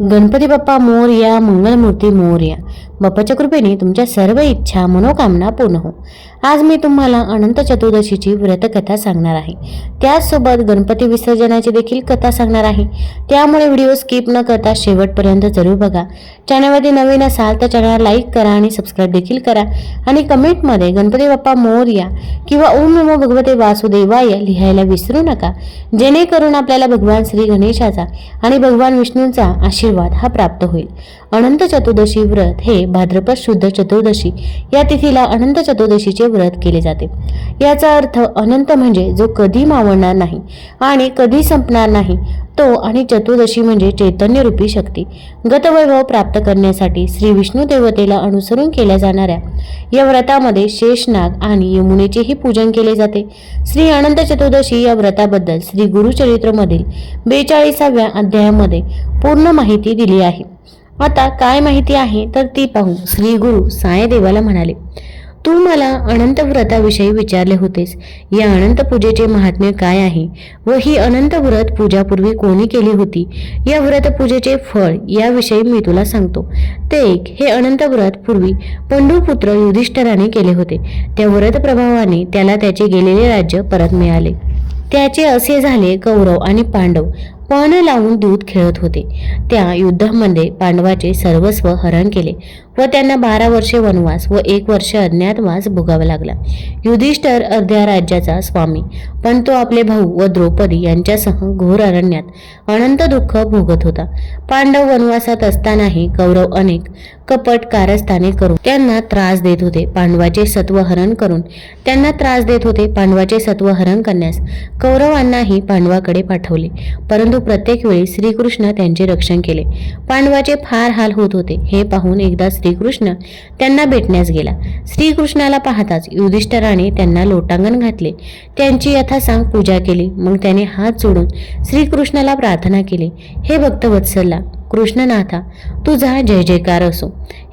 गणपती बाप्पा मोरया मंगलमूर्ती मोर्या बाप्पाच्या कृपेने तुमच्या सर्व इच्छा मनोकामना पूर्ण हो. आज मी तुम्हाला अनंत चतुर्दशीची व्रतकथा सांगणार आहे. त्याचसोबत गणपती विसर्जनाची देखील कथा सांगणार आहे. त्यामुळे व्हिडिओ स्किप न करता शेवटपर्यंत जरूर बघा. चॅनलमध्ये नवीन असाल तर चॅनलला लाईक करा आणि सबस्क्राईब देखील करा. आणि कमेंटमध्ये गणपती बाप्पा मोरया किंवा ओम नमो भगवते वासुदेवाय लिहायला विसरू नका. जेणेकरून आपल्याला भगवान श्री गणेशाचा आणि भगवान विष्णूंचा आशीर्वाद हा प्राप्त होईल. अनंत चतुर्दशी व्रत हे भाद्रपद शुद्ध चतुर्दशी या तिथीला अनंत चतुर्दशीचे व्रत केले जाते. याचा अर्थ अनंत म्हणजे जो कधी मावणार नाही आणि कधी संपणार नाही. तो आणि चतुर्दशी म्हणजे चैतन्यरूपी शक्ती गतवैभव प्राप्त करण्यासाठी श्री विष्णू देवतेला अनुसरून केल्या जाणाऱ्या या व्रतामध्ये शेषनाग आणि यमुनेचेही पूजन केले जाते. श्री अनंत चतुर्दशी या व्रताबद्दल श्री गुरुचरित्रमधील बेचाळीसाव्या अध्यायामध्ये पूर्ण माहिती दिली आहे. आता काय माहिती आहे? तर ती पाहू श्री गुरु सायदेवाला म्हणाले तू मला अनंत व्रताविषयी विचारले होतेस. या अनंत पूजेचे महात्म्य काय आहे? व ही अनंत व्रत पूजापूर्वी कोणी केली होती? या व्रत पूजेचे फळ याविषयी मी तुला सांगतो. ते एक हे अनंत व्रत पूर्वी पंडूपुत्र युधिष्ठराने केले होते. त्या व्रत प्रभावाने त्याला त्याचे गेलेले राज्य परत मिळाले. त्याचे असे झाले कौरव आणि पांडव. पण लावून दूध खेळत होते. त्या युद्धामध्ये पांडवाचे सर्वस्व हरण केले व त्यांना बारा वर्षे वनवास व एक वर्ष अज्ञातवास भोगावा लागला. युधिष्ठर अर्ध्या राज्याचा स्वामी पण तो आपले भाऊ व द्रौपदी यांच्यासह घोर अरण्यात अनंत दुःख भोगत होता. पांडव वनवासात असतानाही कौरव अनेक कपट कारस्थाने करून त्यांना त्रास देत होते. पांडवाचे सत्व हरण करून त्यांना त्रास देत होते. पांडवाचे सत्व हरण करण्यास कौरवांनाही पांडवाकडे पाठवले. परंतु प्रत्येक वेळी श्रीकृष्ण त्यांचे रक्षण केले. पांडवाचे फार हाल होत होते हे पाहून एकदा श्रीकृष्ण त्यांना भेटण्यास गेला. श्रीकृष्णाला पाहताच युधिष्ठराने त्यांना लोटांगण घातले. त्यांची यथासांग पूजा केली मग त्याने हात जोडून श्रीकृष्णाला प्रार्थना केली. हे भक्त वत्सलला कृष्णनाथा तुझा जय जयकार असो.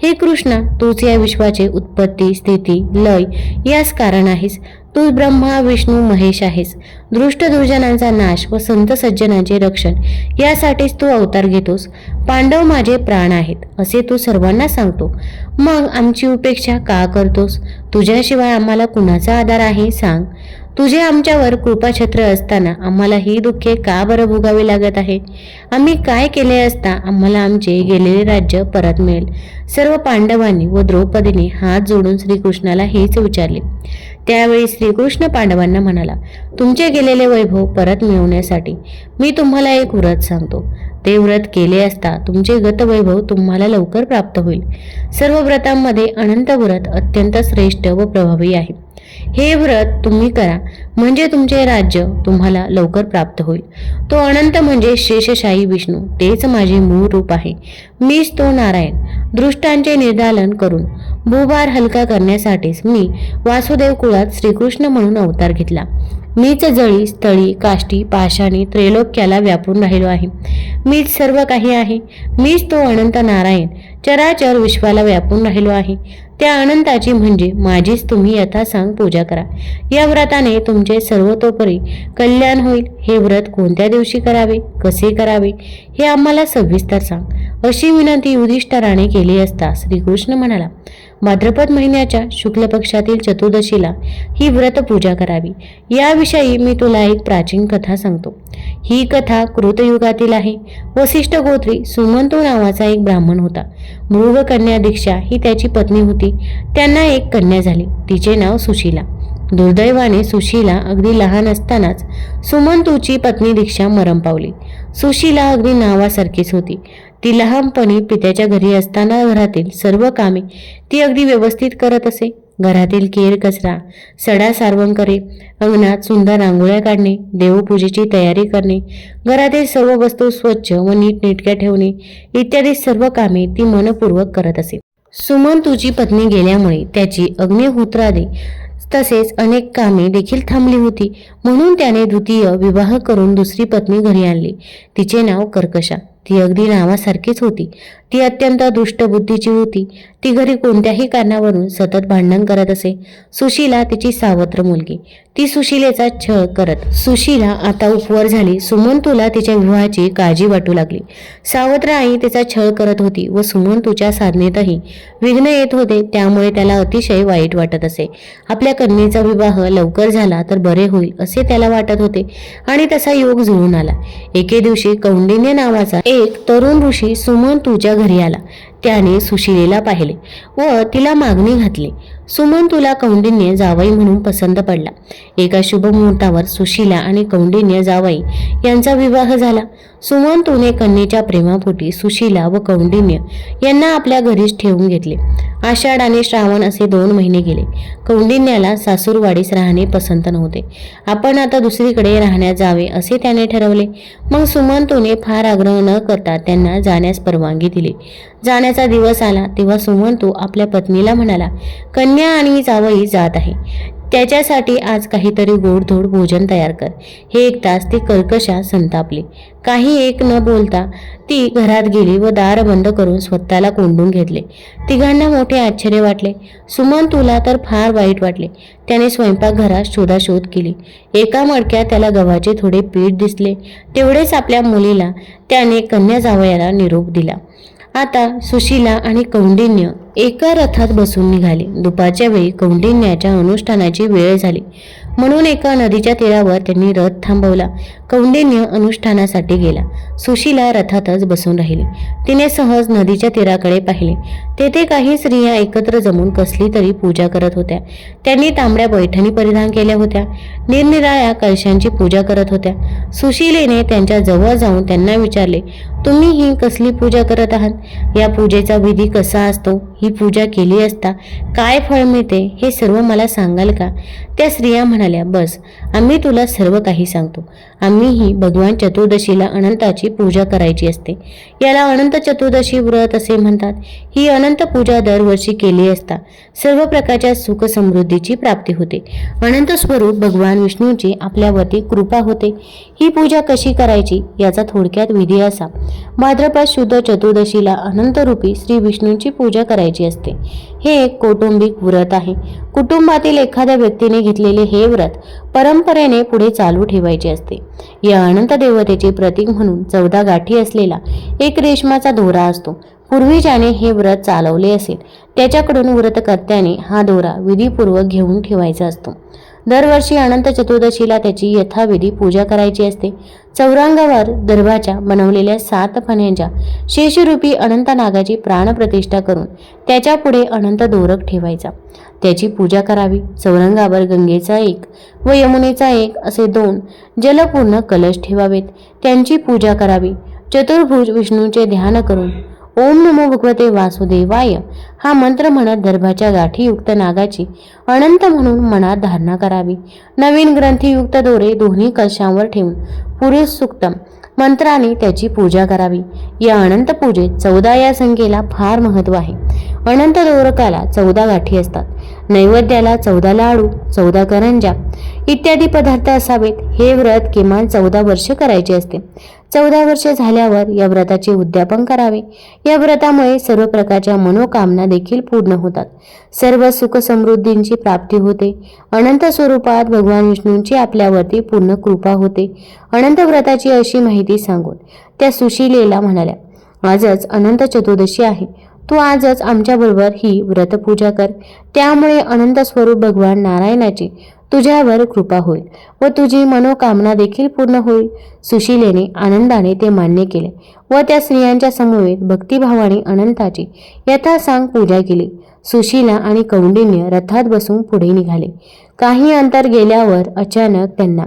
हे कृष्णा तूच या विश्वाचे उत्पत्ती स्थिती लय यास कारण आहेस. तू ब्रह्मा विष्णू महेश आहेस. दृष्ट दुर्जनांचा नाश व संत सज्जनांचे रक्षण यासाठीच तू अवतार घेतोस. पांडव माझे प्राण आहेत असे तू सर्वांना सांगतो. मग आमची उपेक्षा का करतोस? तुझ्याशिवाय आम्हाला कुणाचा आधार आहे सांग. तुझे आमच्यावर कृपाछत्र असताना आम्हाला ही दुःखे का बरं भोगावी लागत आहे? आम्ही काय केले असता आम्हाला आमचे गेलेले राज्य परत मिळेल? सर्व पांडवांनी व द्रौपदीने हात जोडून श्रीकृष्णाला हेच विचारले. त्यावेळी श्रीकृष्ण पांडवांना म्हणाला तुमचे गेलेले वैभव परत मिळवण्यासाठी मी तुम्हाला एक व्रत सांगतो. ते व्रत केले असता तुमचे गतवैभव तुम्हाला लवकर प्राप्त होईल. सर्व व्रतांमध्ये अनंत व्रत अत्यंत श्रेष्ठ व प्रभावी आहे. हे व्रत तुम्ही करा. म्हणजे तुमचे राज्य तुम्हाला लवकर प्राप्त होईल. तो अनंत म्हणजे शेषशाही विष्णू. तेच माझे मूळ रूप आहे. मीच तो नारायण. दृष्टांचे निर्दालन करून भूभार हलका करण्यासाठीच मी वासुदेव कुळात श्रीकृष्ण म्हणून अवतार घेतला. मीच जळी स्थळी काष्टी पाषाणी त्रैलोक्याला व्यापून राहिलो आहे. मीच सर्व काही आहे. मीच तो अनंत नारायण. चराचर विश्वाला व्यापून राहिलो आहे. त्या अनंताची म्हणजे माझीच तुम्ही यथासांग पूजा करा. या व्रताने तुमचे सर्वतोपरी कल्याण होईल. हे व्रत कोणत्या दिवशी करावे? कसे करावे? हे आम्हाला सविस्तर सांग. अशी विनंती युधिष्ठराने केली असता श्रीकृष्ण म्हणाला भाद्रपद महिन्याच्या शुक्ल पक्षातील चतुर्दशीला ही व्रत पूजा करावी. याविषयी मी तुला एक प्राचीन कथा सांगतो. ही कथा कृतयुगातील आहे. वसिष्ठ गोत्री सुमंतो नावाचा एक ब्राह्मण होता. मृग कन्या दीक्षा ही त्याची पत्नी होती. त्यांना एक कन्या झाली. तिचे नाव सुशीला. दुर्दैवाने सुशीला अगदी लहान असतानाच सुमंतूची पत्नी दीक्षा मरण पावली. सुशीला अगदी नावासारखीच होती. ती लहानपणी पित्याच्या घरी असताना घरातील सर्व कामे ती अगदी व्यवस्थित करत असे. घरातील केर कचरा सडा सारवण करे अंगणात सुंदर रांगोळ्या काढणे देवपूजेची तयारी करणे घरातील सर्व वस्तू स्वच्छ व नीटनेटक्या ठेवणे इत्यादी सर्व कामे ती मनपूर्वक करत असे. सुमंतूची पत्नी गेल्यामुळे त्याची अग्निहोत्रादी तसेच अनेक कामे देखील थांबली होती. म्हणून त्याने द्वितीय विवाह करून दुसरी पत्नी घरी आणली. तिचे नाव कर्कशा. ती अगदी नावासारखीच होती. ती अत्यंत दुष्ट बुद्धीची होती. ती घरी कोणत्याही कारणावरून सतत भांडण करत असे. सुशीला तिची सावत्र मुलगी. ती सुशीलेचा छळ करत. सुशीला आता उपवर झाली. सुमंतूला तिच्या विवाहाची काळजी वाटू लागली. सावत्र आई तिचा छळ करत होती व सुमंतूच्या साधनेतही विघ्न येत होते. त्यामुळे त्याला अतिशय वाईट वाटत असे. आपल्या कन्येचा विवाह लवकर झाला तर बरे होईल असे त्याला वाटत होते. आणि तसा योग जुळून आला. एके दिवशी कौंडिन्य नावाचा एक तरुण ऋषी सुमंतूच्या घरी आला. त्याने सुशिलेला पाहिले व तिला मागणी घातली. सुमन तुला कौंडिन्य जावई म्हणून पसंत पडला. एका शुभ मुहूर्तावर सुशीला आणि कौंडिन्य जावई यांचा विवाह झाला. सुमन तुने कन्येच्या प्रेमापोटी सुशीला व कौंडिन्य यांना आपल्या घरीच ठेवून घेतले. आषाढ आणि श्रावण असे दोन महिने गेले. कौंडिन्याला सासूरवाडीस राहणे पसंत नव्हते. आपण आता दुसरीकडे राहण्यात जावे असे त्याने ठरवले. मग सुमन तुने फार आग्रह न करता त्यांना जाण्यास परवानगी दिली. जाण्याचा दिवस आला तेव्हा सुमन तू आपल्या पत्नीला म्हणाला कन्या आणि जावई जात आहे. त्याच्यासाठी आज काहीतरी गोडधोड भोजन तयार कर. हे एक तास ती कर्कशा संतापली. काही एक न बोलता ती घरात गेली व दार बंद करून स्वतःला कोंडून घेतले. तिघांना मोठे आश्चर्य वाटले. सुमन तुला तर फार वाईट वाटले. त्याने स्वयंपाकघरात शोधाशोध केली. एका मडक्यात त्याला गव्हाचे थोडे पीठ दिसले. तेवढेच आपल्या मुलीला त्याने कन्या जावयाला निरोप दिला. आता सुशीला आणि कौंडिन्य एका रथात बसून निघाले. दुपारच्या वेळी कौंडिन्याच्या अनुष्ठानाची वेळ झाली. म्हणून एका नदीच्या तीरावर त्यांनी रथ थांबवला. कौंडिन्य अनुष्ठानासाठी गेला. सुशीला रथातच बसून राहिली. तिने सहज नदीच्या तीराकडे पाहिले. तेथे काही स्त्रिया एकत्र जमून कसली तरी पूजा करत होत्या. त्यांनी तांबड्या पैठणी परिधान केल्या होत्या. निरनिराळ्या कलशांची पूजा करत होत्या. सुशीलेने त्यांच्या जवळ जाऊन त्यांना विचारले तुम्ही ही कसली पूजा करत आहात? या पूजेचा विधी कसा असतो? ही पूजा केली असता काय फळ मिळते? हे सर्व मला सांगाल का? त्या स्त्रिया म्हणाल्या बस आम्ही तुला सर्व काही सांगतो. आम्हीही भगवान चतुर्दशीला अनंताची पूजा करायची असते. याला अनंत चतुर्दशी व्रत असे म्हणतात. ही अनंत पूजा दरवर्षी केली असता सर्व प्रकारच्या सुख समृद्धीची प्राप्ती होते. अनंत स्वरूप भगवान विष्णूची आपल्यावरती कृपा होते. ही पूजा कशी करायची याचा थोडक्यात विधी असा. भाद्रपद शुद्ध चतुर्दशीला अनंतरूपी श्री विष्णूंची पूजा करायची असते. हे एक कौटुंबिक व्रत आहे. कुटुंबातील एखाद्या व्यक्तीने घेतलेले हे व्रत परंपरेने पुढे चालू ठेवायचे असते. या अनंत देवतेचे प्रतीक म्हणून चौदा गाठी असलेला एक रेशमाचा दोरा असतो. पूर्वी ज्याने हे व्रत चालवले असेल. त्याच्याकडून व्रतकर्त्याने हा दोरा विधीपूर्वक घेऊन ठेवायचा असतो. दरवर्षी अनंत चतुर्दशीला त्याची यथाविधी पूजा करायची असते. चौरंगावर दर्भाच्या बनवलेल्या सात फण्यांच्या शेषरूपी अनंत नागाची प्राणप्रतिष्ठा करून त्याच्या पुढे अनंत दोरक ठेवायचा. त्याची पूजा करावी. चौरंगावर गंगेचा एक व यमुनेचा एक असे दोन जलपूर्ण कलश ठेवावेत. त्यांची पूजा करावी. चतुर्भुज विष्णूचे ध्यान करून ओम नमो भगवते वासुदेवाय. हा मंत्र म्हणत दर्भाच्या गाठीयुक्त नागाची अनंत म्हणून मनात धारणा करावी. नवीन ग्रंथीयुक्त दोरे दोन्ही कलशांवर ठेवून पुरुष सुक्तम मंत्राने त्याची पूजा करावी. या अनंत पूजेत चौदा या संख्येला फार महत्त्व आहे. अनंत दोरकाला चौदा गाठी असतात. नैवेद्याला चौदा लाडू चौदा करंजा इत्यादी पदार्थ असावेत. हे व्रत किमान चौदा वर्ष करायचे असते. चौदा वर्षे झाल्यावर या व्रताचे उद्यापन करावे. या व्रतामुळे सर्व प्रकारच्या मनोकामना देखील पूर्ण होतात. सर्व सुख समृद्धींची प्राप्ती होते. अनंत स्वरूपात भगवान विष्णूंची आपल्यावरती पूर्ण कृपा होते. अनंत व्रताची अशी माहिती सांगून त्या सुशीलेला म्हणाल्या आजच अनंत चतुर्दशी आहे. तू आजच आमच्याबरोबर ही व्रतपूजा कर. त्यामुळे अनंत स्वरूप भगवान नारायणाची तुझ्यावर कृपा होईल व तुझी मनोकामना देखील पूर्ण होईल. सुशीलेने आनंदाने ते मान्य केले व त्या स्त्रियांच्या समवेत भक्तिभावाने अनंताची यथासांग पूजा केली. सुशीला आणि कौंडिन्य रथात बसून पुढे निघाले. काही अंतर गेल्यावर अचानक त्यांना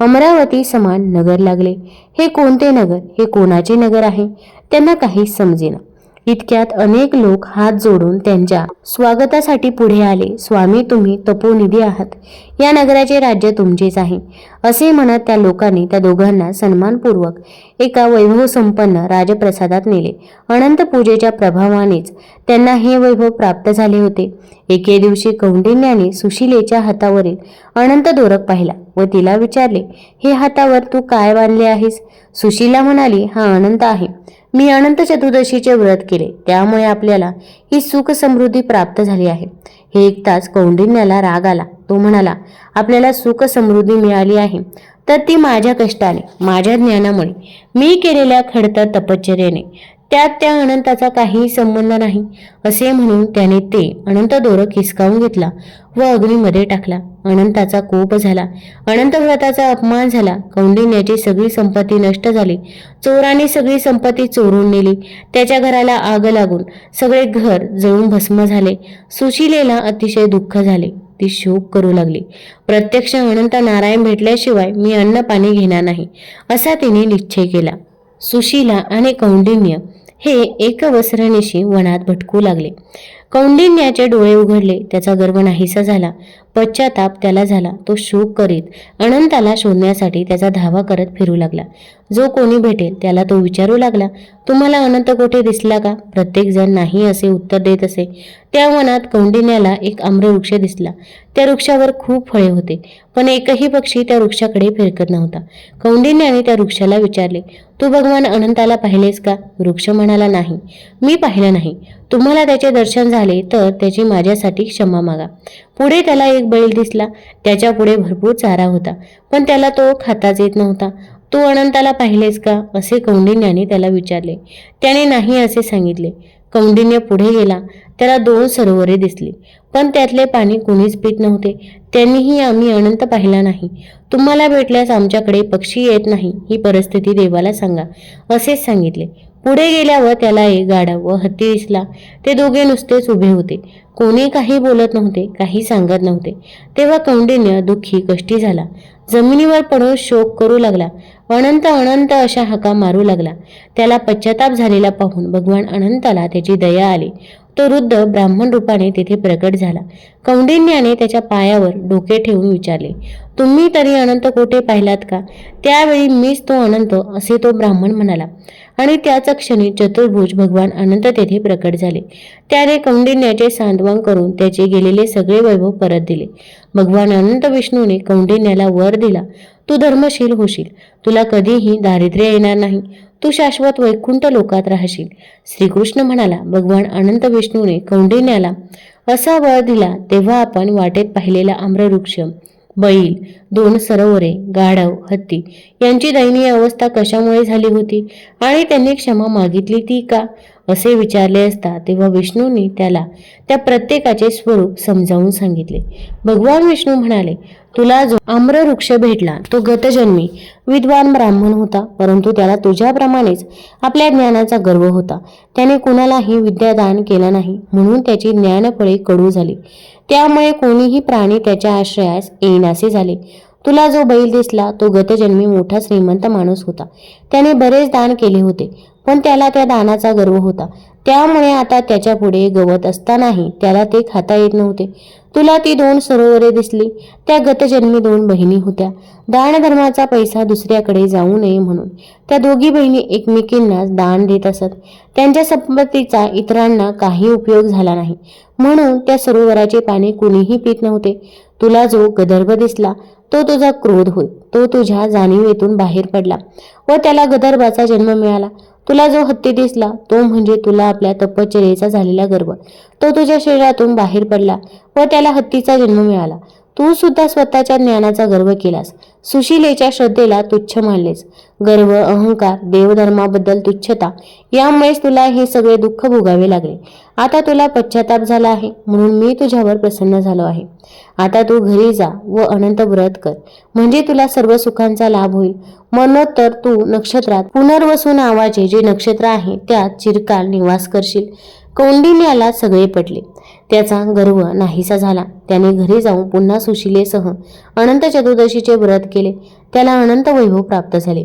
अमरावती समान नगर लागले. हे कोणते नगर? हे कोणाचे नगर आहे? त्यांना काही समजेना. इतक्यात अनेक लोक हात जोडून त्यांच्या स्वागतासाठी पुढे आले. स्वामी तुम्ही तपोनिधी आहात. या नगराचे राज्य तुमचेच आहे. असे म्हणत त्या लोकांनी त्या दोघांना सन्मानपूर्वक एका वैभव संपन्न राजप्रसादात नेले. अनंत पूजेच्या प्रभावानेच त्यांना हे वैभव प्राप्त झाले होते. एके दिवशी कौंडिन्याने सुशिलेच्या हातावरील अनंत दोरक पाहिला व तिला विचारले हे हातावर तू काय बांधले आहेस? सुशीला म्हणाली हा अनंत आहे. मी अनंत चतुर्दशीचे व्रत केले. त्यामुळे आपल्याला ही सुख समृद्धी प्राप्त झाली आहे. हे ऐकताच कौंडिन्याला राग आला. तो म्हणाला आपल्याला सुख समृद्धी मिळाली आहे. तर ती माझ्या कष्टाने माझ्या ज्ञानामुळे मी केलेल्या खडतर तपश्चर्याने त्यात त्या अनंताचा काहीही संबंध नाही असे म्हणून त्याने ते अनंत दोरक हिसकावून घेतला व अग्नीमध्ये टाकला. अनंताचा कोप झाला. अनंत व्रताचा अपमान झाला. कौंडिन्याची सगळी संपत्ती नष्ट झाली. चोराने सगळी संपत्ती चोरून नेली. त्याच्या घराला आग लागून सगळे घर जळून भस्म झाले. सुशिलेला अतिशय दुःख झाले. ती शोक करू लागली. प्रत्यक्ष अनंत नारायण भेटल्याशिवाय मी अन्न पाणी घेणार नाही असा तिने निश्चय केला. सुशीला आणि कौंडिन्य हे एक वस्त्रनिशी वनात भटकू लागले. कौंडिन्याचे डोळे उघडले. त्याचा गर्व नाहीसा झाला. पश्चाताप त्याला झाला. तो शोक करीत अनंताला शोधण्यासाठी त्याचा धावा करत फिरू लागला. जो कोणी भेटेल त्याला तो विचारू लागला तुम्हाला अनंत कोठे दिसला का? प्रत्येकजण नाही असे उत्तर देत असे. त्या वनात कौंडिन्याला एक आम्रवृक्ष दिसला. त्या वृक्षावर खूप फळे होते पण एकही पक्षी त्या वृक्षाकडे फिरकत नव्हता. कौंडिन्याने त्या वृक्षाला विचारले तू भगवान अनंताला पाहिलेस का? वृक्ष म्हणाला नाही. मी पाहिलं नाही. तुम्हाला त्याचे दर्शन झाले तर त्याची माझ्यासाठी क्षमा मागा. पुढे त्याला एक बैल दिसला. त्याच्या पुढे भरपूर चारा होता. पण त्याला तो खाताच येत नव्हता. तू अनंताला पाहिलेस का? असे कौंडिन्याने त्याला विचारले. त्याने नाही असे सांगितले. कौंडिन्य पुढे गेला. त्याला दोन सरोवरे दिसली. पण त्यातले पाणी कुणीच पित नव्हते. त्यांनीही आम्ही अनंत पाहिला नाही. तुम्हाला भेटल्यास आमच्याकडे पक्षी येत नाही. ही परिस्थिती देवाला सांगा. असेच सांगितले. पुढे गेल्यावर त्याला एक गाढव व हत्ती दिसला. ते दोघे नुसतेच उभे होते. कोणी काही बोलत नव्हते काही सांगत नव्हते. तेव्हा कौंडिन्य दुःखी कष्टी झाला. जमिनीवर पडून शोक करू लागला. अनंत अनंत अशा हाका मारू लागला. त्याला पश्चाताप झालेला पाहून भगवान अनंताला त्याची दया आली. तो वृद्ध ब्राह्मण रूपाने तेथे प्रकट झाला. कौंडिन्याने त्याच्या पायावर डोके ठेवून विचारले तुम्ही तरी अनंत कोठे पाहिलात का? त्यावेळी मीच तो अनंत असे तो ब्राह्मण म्हणाला. आणि त्याच क्षणी चतुर्भुज भगवान अनंत तेथे प्रकट झाले. त्याने कौंडिन्याचे सांत्वन करून त्याचे गेलेले सगळे वैभव परत दिले. भगवान अनंत विष्णूने कौंडिन्याला वर दिला. तू धर्मशील होशील. तुला कधीही दारिद्र्य येणार नाही. तू शाश्वत वैकुंठ लोकात राहशील. श्रीकृष्ण म्हणाला भगवान अनंत विष्णूने कौंडिन्याला असा वळ दिला तेव्हा आपण वाटेत पाहिलेला आम्रवृक्ष बैल दोन सरोवरे गाढव हत्ती यांची दयनीय अवस्था कशामुळे झाली होती? आणि त्यांनी क्षमा मागितली ती का? असे विचारले असता तेव्हा विष्णूंनी त्याला त्या प्रत्येकाचे स्वरूप समजावून सांगितले. भगवान विष्णू म्हणाले तुला जो आम्रवृक्ष भेटला तो गतजन्मी विद्वान ब्राह्मण होता परंतु त्याला तुझ्याप्रमाणेच आपल्या ज्ञानाचा गर्व होता. त्याने कुणालाही विद्यादान केला नाही म्हणून त्याची ज्ञानफळे कडू झाली. त्यामुळे कोणीही प्राणी त्याच्या आश्रयास येईनासे झाले. तुला जो बैल दिसला तो गतजन्मी मोठा श्रीमंत माणूस होता. त्याने बरेच दान केले होते. पण त्याला त्या दानाचा गर्व होता. त्यामुळे आता त्याच्या पुढे गवत असतानाही त्याला ते खाता येत नव्हते. तुला ती दोन सरोवरे दिसली. त्या गतजन्मी दोन बहिणी होत्या. दानधर्माचा पैसा दुसऱ्याकडे जाऊ नये म्हणून. त्या दोघी बहिणी एकमेकींना दान देत असत. त्यांच्या संपत्तीचा इतरांना काही उपयोग झाला नाही. म्हणून त्या सरोवराचे पाणी कुणीही पित नव्हते. तुला जो गदर्भ दिसला तो तुझा क्रोध होय. तो तुझ्या जाणीवेतून बाहेर पडला व त्याला गदर्भाचा जन्म मिळाला. तुला जो हत्ती दिसला तो म्हणजे तुला आपल्या तपश्चर्येचा झालेला गर्व. तो तुझ्या शरीरातून बाहेर पडला व त्याला हत्तीचा जन्म मिळाला. तू सुद्धा स्वतःच्या ज्ञानाचा गर्व केलास. सुशीलेच्या श्रद्धेला तुच्छ मानलेस. गर्व अहंकार देवधर्माबद्दल तुच्छता यामुळेच तुला हे सगळे दुःख भोगावे लागले. आता तुला पश्चाताप झाला आहे म्हणून मी तुझ्यावर प्रसन्न झालो आहे. आता तू घरी जा व अनंत व्रत कर. म्हणजे तुला सर्व सुखांचा लाभ होईल. मनोत्तर तू नक्षत्रात पुनर्वसू नावाचे जे नक्षत्र आहे त्यात चिरकाल निवास करशील. कौंडिन्याला सगळे पटले. त्याचा गर्व नाहीसा झाला. त्याने घरी जाऊन पुन्हा सुशिलेसह अनंत चतुर्दशीचे व्रत केले. त्याला अनंत वैभव प्राप्त झाले.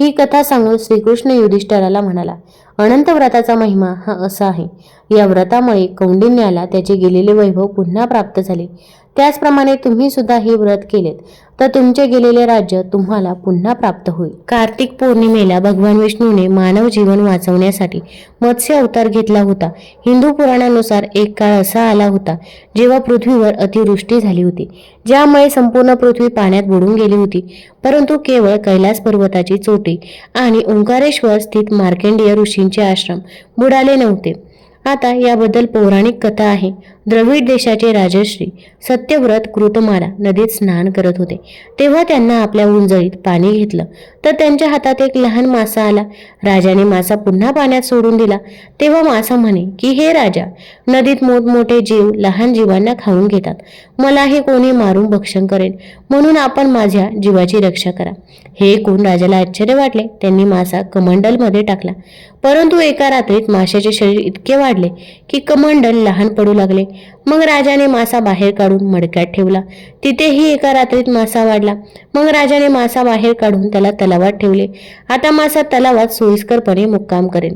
ही कथा सांगून श्रीकृष्ण युधिष्ठराला म्हणाला अनंत व्रताचा महिमा हा असा आहे. या व्रतामुळे कौंडिन्याला त्याचे गेलेले वैभव पुन्हा प्राप्त झाले. त्याचप्रमाणे तुम्ही सुद्धा हे व्रत केलेत. तर तुमचे गेलेले राज्य तुम्हाला पुन्हा प्राप्त होईल. कार्तिक पौर्णिमेला भगवान विष्णूने मानव जीवन वाचवण्यासाठी मत्स्य अवतार घेतला होता. हिंदू पुराणानुसार एक काळ असा आला होता जेव्हा पृथ्वीवर अतिवृष्टी झाली होती ज्यामुळे संपूर्ण पृथ्वी पाण्यात बुडून गेली होती. परंतु केवळ कैलास पर्वताची चोटी आणि ओंकारेश्वर स्थित मार्केंडीय ऋषींचे आश्रम बुडाले नव्हते. आता याबद्दल पौराणिक कथा आहे. द्रविड देशाचे राजश्री सत्यव्रत कृतमाला नदीत स्नान करत होते. तेव्हा त्यांना आपल्या उंजळीत पाणी घेतलं. तर त्यांच्या हातात एक लहान मासा आला. राजाने मासा पुन्हा पाण्यात सोडून दिला. तेव्हा मासा म्हणे की हे राजा नदीत मोठमोठे जीव लहान जीवांना खाऊन घेतात. मलाही कोणी मारून भक्षण करेल? म्हणून आपण माझ्या जीवाची रक्षा करा. हे ऐकून राजाला आश्चर्य वाटले. त्यांनी मासा कमंडलमध्ये टाकला. परंतु एका रात्रीत माशाचे शरीर इतके काढले की कमंडल लहान पडू लागले. मग राजाने मासा बाहेर काढून मडक्यात ठेवला. तिथेही एका रात्रीत मासा वाढला. मग राजाने मासा बाहेर काढून त्याला तलावात ठेवले. आता मासा तलावात सोयीस्करपणे मुक्काम करेन.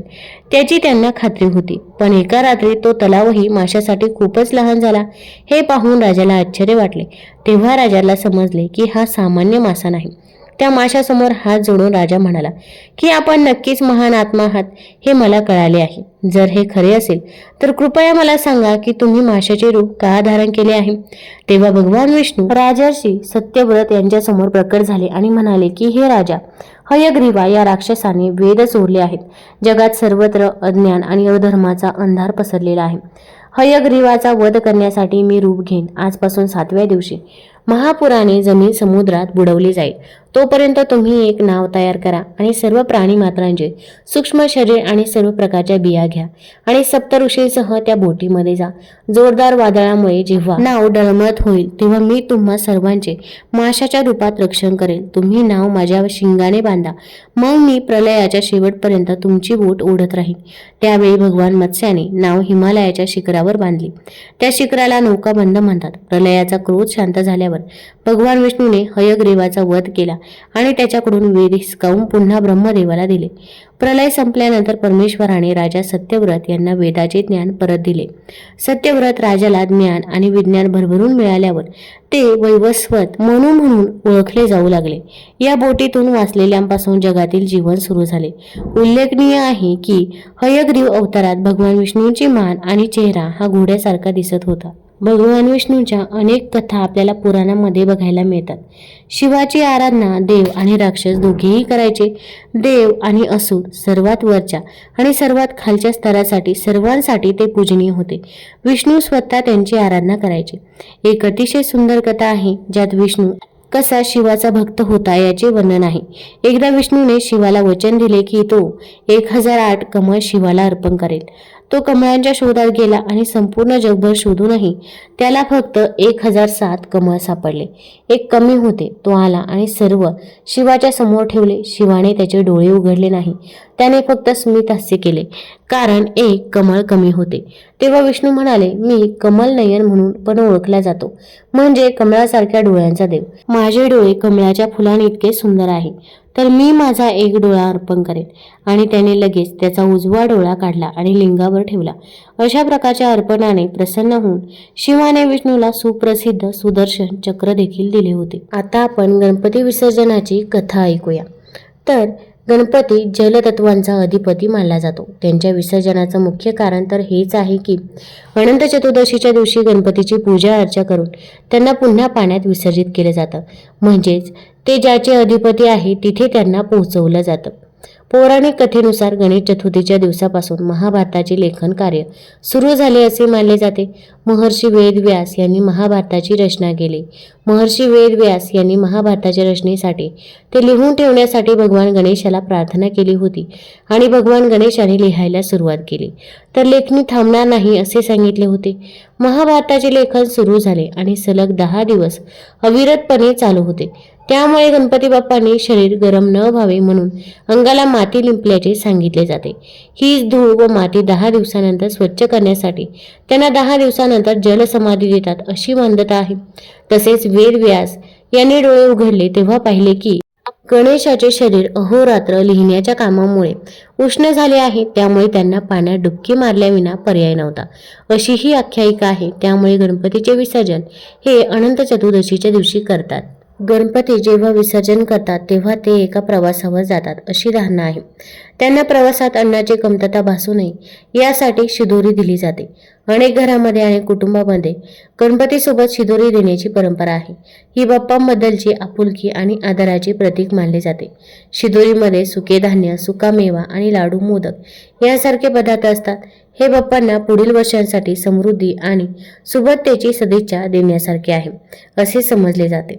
त्याची त्यांना खात्री होती. पण एका रात्री तो तलावही माशासाठी खूपच लहान झाला. हे पाहून राजाला आश्चर्य वाटले. तेव्हा राजाला समजले की हा सामान्य मासा नाही. त्या माशासमोर हात जोडून राजा म्हणाला की आपण नक्कीच महान आत्मा आहात हे मला कळाले आहे. जर हे खरे असेल तर कृपया मला सांगा की तुम्ही माशाचे रूप का धारण केले आहे? तेव्हा भगवान विष्णू राजर्षी सत्यव्रत यांच्यासमोर प्रकट झाले आणि म्हणाले की हे राजा हयग्रीवा या राक्षसाने वेद चोरले आहेत. जगात सर्वत्र अज्ञान आणि अधर्माचा अंधार पसरलेला आहे. हयग्रीवाचा वध करण्यासाठी मी रूप घेईन आजपासून सातव्या दिवशी. महापुराने जमीन समुद्रात बुडवली जाईल. तोपर्यंत तुम्ही एक नाव तयार करा आणि सर्व प्राणी मात्रांचे सूक्ष्म शरीर आणि सर्व प्रकारच्या बिया घ्या आणि सप्तऋषींसह त्या बोटीमध्ये जा. जोरदार वादळामुळे जेव्हा नाव डळमळत होईल तेव्हा मी तुम्हा सर्वांचे माशाच्या रूपात रक्षण करेल तुम्ही नाव माझ्या शिंगाने बांधा. मग मी प्रलयाच्या शेवटपर्यंत तुमची बोट ओढत राहील त्यावेळी भगवान मत्स्याने नाव हिमालयाच्या शिखरावर बांधली. त्या शिखराला नौकाबंद म्हणतात. प्रलयाचा क्रोध शांत झाल्यावर भगवान विष्णूने हयग्रीवाचा वध केला आणि त्याच्याकडून वेद हिसकावून पुन्हा ब्रह्मदेवाला दिले. प्रलय संपल्यानंतर परमेश्वराने राजा सत्यव्रत यांना वेदाचे ज्ञान परत दिले. सत्यव्रत राजाला ज्ञान आणि विज्ञान भरभरून मिळाल्यावर ते वैवस्वत मनू म्हणून ओळखले जाऊ लागले. या बोटीतून वाचलेल्यांपासून जगातील जीवन सुरू झाले. उल्लेखनीय आहे की हयग्रीव अवतारात भगवान विष्णूंची मान आणि चेहरा हा घोड्यासारखा दिसत होता. भगवान विष्णूच्या अनेक कथा आपल्याला पुराणामध्ये बघायला मिळतात. शिवाची आराधना देव आणि राक्षस दोघेही करायचे. देव आणि असुर सर्वात वरच्या आणि सर्वात खालच्या स्तरासाठी सर्वांसाठी ते पूजनीय होते. विष्णू स्वतः त्यांची आराधना करायचे. एक अतिशय सुंदर कथा आहे ज्यात विष्णू कसा शिवाचा भक्त होता याचे वर्णन आहे. एकदा विष्णूने शिवाला वचन दिले की तो एक हजार आठ कमळ शिवाला अर्पण करेल. तो कमळांच्या शोधात गेला आणि संपूर्ण जगभर शोधूनही त्याला फक्त एक हजार सात कमळ सापडले. एक कमी होते तो आला आणि सर्व शिवाच्या समोर ठेवले. शिवाने त्याचे डोळे उघडले नाही. त्याने फक्त स्मित हास्य केले. कारण एक कमळ कमी होते. तेव्हा विष्णू म्हणाले मी कमल नयन म्हणून पण ओळखला जातो. म्हणजे कमळासारख्या डोळ्यांचा देव. माझे डोळे कमळाच्या फुलांनी इतके सुंदर आहे. तर मी माझा एक डोळा अर्पण करेन. आणि त्याने लगेच त्याचा उजवा डोळा काढला आणि लिंगावर ठेवला. अशा प्रकारच्या अर्पणाने प्रसन्न होऊन शिवाने विष्णूला सुप्रसिद्ध सुदर्शन चक्र देखील दिले होते. आता आपण गणपती विसर्जनाची कथा ऐकूया. तर गणपती जलतत्वांचा अधिपती मानला जातो. त्यांच्या विसर्जनाचं मुख्य कारण तर हेच आहे की अनंत चतुर्दशीच्या दिवशी गणपतीची पूजा अर्चा करून त्यांना पुन्हा पाण्यात विसर्जित केलं जातं. म्हणजेच ते ज्याचे अधिपती आहे तिथे त्यांना पोहोचवलं जातं. पौराणिक कथेनुसार गणेश चतुर्थीच्या दिवसापासून महाभारताचे लेखन कार्य सुरू झाले असे मानले जाते. महर्षी वेदव्यास यांनी महाभारताची रचना केली. महर्षी वेदव्यास यांनी महाभारताच्या रचनेसाठी ते लिहून ठेवण्यासाठी भगवान गणेशाला प्रार्थना केली होती आणि भगवान गणेशाने लिहायला सुरुवात केली. तर लेखणी थांबणार नाही असे सांगितले होते. महाभारताचे लेखन सुरू झाले आणि सलग दहा दिवस अविरतपणे चालू होते. त्यामुळे गणपती बाप्पांनी शरीर गरम न व्हावे म्हणून अंगाला माती लिंपल्याचे सांगितले जाते. हीच धूळ व माती दहा दिवसानंतर स्वच्छ करण्यासाठी त्यांना दहा दिवसानंतर जलसमाधी देतात अशी मान्यता आहे. तसेच वेद व्यास यांनी डोळे उघडले तेव्हा पाहिले की गणेशाचे शरीर अहोरात्र लिहिण्याच्या कामामुळे उष्ण झाले आहे. त्यामुळे त्यांना पाण्यात डुबकी मारल्याविना पर्याय नव्हता. अशी ही आख्यायिका आहे. त्यामुळे गणपतीचे विसर्जन हे अनंत चतुर्दशीच्या दिवशी करतात. गणपती जेव्हा विसर्जन करतात तेव्हा ते एका प्रवासावर जातात अशी धारणा आहे. त्यांना प्रवासात अन्नाची कमतरता भासू नये यासाठी शिदोरी दिली जाते. अनेक घरामध्ये आणि कुटुंबामध्ये गणपतीसोबत शिदोरी देण्याची परंपरा आहे. ही बाप्पांबद्दलची आपुलकी आणि आदराची प्रतीक मानले जाते. शिदोरीमध्ये सुके धान्य सुकामेवा आणि लाडू मोदक यासारखे पदार्थ असतात. हे बाप्पांना पुढील वर्षांसाठी समृद्धी आणि सुबत्तेची सदिच्छा देण्यासारखे आहे असे समजले जाते.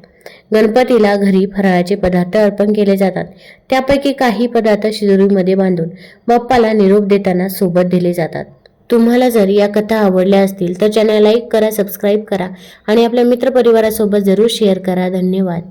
गणपतीला घरी फराळाचे पदार्थ अर्पण केले जातात. त्यापैकी काही पदार्थ शिदोरीमध्ये बांधून बाप्पाला निरोप देताना सोबत दिले जातात. तुम्हाला जर या कथा आवडल्या असतील तर चॅनल लाईक करा सबस्क्राईब करा आणि आपल्या मित्रपरिवारासोबत जरूर शेअर करा. धन्यवाद.